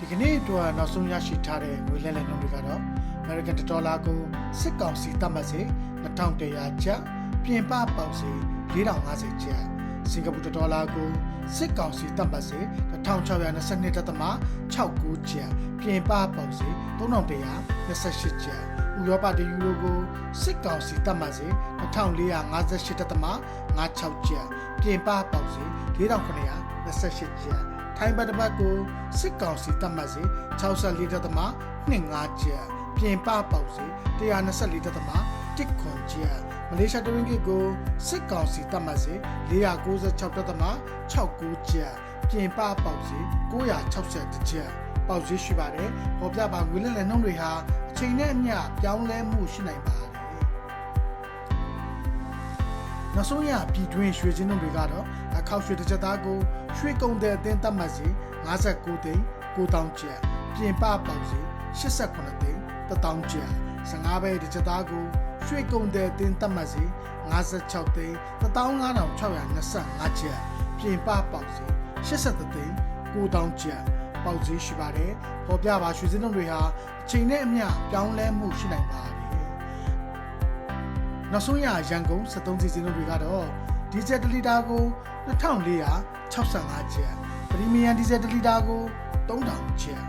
ဒီကနေ့အတွက်နောက်ဆုံးရရှိထားတဲ့ငွေလဲလှယ်နှုန်းတွေကတော့ American ဒေါ်လာကိုစစ်ကောင်စီတတ်မှတ်စေ2100ကျပ်ပြင်ပပေါက်စေ4050ကျပ်စင်ကာပူဒေါ်လာကိုစစ်ကောင်စီတတ်မှတ်စေ1622.69ကျပ်ပြင်ပပေါက်စေ3128ကျပ်ဥရောပတယူရိုကိုစစ်ကောင်စီတတ်မှတ်စေ1458.56ကျပ်ပြင်ပပေါက်စေ4928ကျပ် ထိုင်းဘတ်တစ်ပတ်ကိုစစ်ကောင်စီတတ်မှတ်စေ64တက်သမ25ကျပ်ပြင်ပပေါက်စေ124တက်သမ1ခွန်ကျပ်မလေးရှားတဝင်းကစ်ကိုစစ်ကောင်စီတတ်မှတ်စေ496တက်သမ69ကျပ်ပြင်ပပေါက်စေ960ကျပ်ပေါက်ဈေးရှိပါတယ်။ပေါ်ပြပါငွေလက်လက်နှုန်းတွေဟာအချိန်နဲ့အမျှပြောင်းလဲမှုရှိနိုင်ပါတယ်။ နောက်ဆုံးရပြည်တွင်းရွှေစင်းနှုန်းတွေကတော့အခောက်ရွှေတစ်ချက်သားကိုရွှေကုံတဲ့အတင်းတတ်မှတ်စီ59သိန်း9000ကျပ်ပြင်ပပေါက်စီ89သိန်း1000ကျပ်15ဘဲတစ်ချက်သားကိုရွှေကုံတဲ့အတင်းတတ်မှတ်စီ56သိန်း15625ကျပ်ပြင်ပပေါက်စီ83သိန်း9000ကျပ်ပေါက်ဈေးရှိပါတယ်ပေါ်ပြပါရွှေစင်းနှုန်းတွေဟာအချိန်နဲ့အမျှပြောင်းလဲမှုရှိနိုင်ပါတယ် နောက်ဆုံးရရန်ကုန်73စီစဉ်တို့တွေကတော့ဒီဇယ်1လီတာကို2465ကျပ်ပရီမီယံဒီဇယ်1လီတာကို3000ကျပ်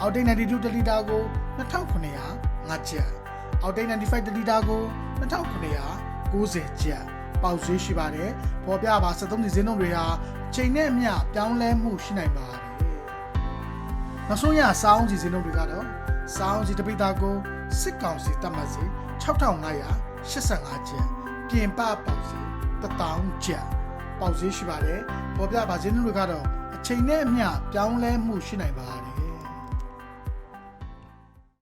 အောက်တိတ်92တလီတာကို2905ကျပ်အောက်တိတ်95တလီတာကို2990ကျပ်ပေါက်ဈေးရှိပါတယ်ပေါ်ပြပါ73စီစဉ်တို့တွေဟာအချိန်နဲ့အမျှပြောင်းလဲမှုရှိနိုင်ပါတယ်နောက်ဆုံးရစောင်းစီစဉ်တို့တွေကတော့စောင်းစီတပိတာကိုစစ်ကောင်စီတတ်မှတ်စီ 6585ကျပ်ပြင်ပပေါက်စီ1000ကျပ်ပေါက်ဈေးရှိပါတယ်ပေါ်ပြပါဈေးနှုန်းတွေကတော့အချိန်နဲ့အမျှပြောင်းလဲမှုရှိနိုင်ပါတယ်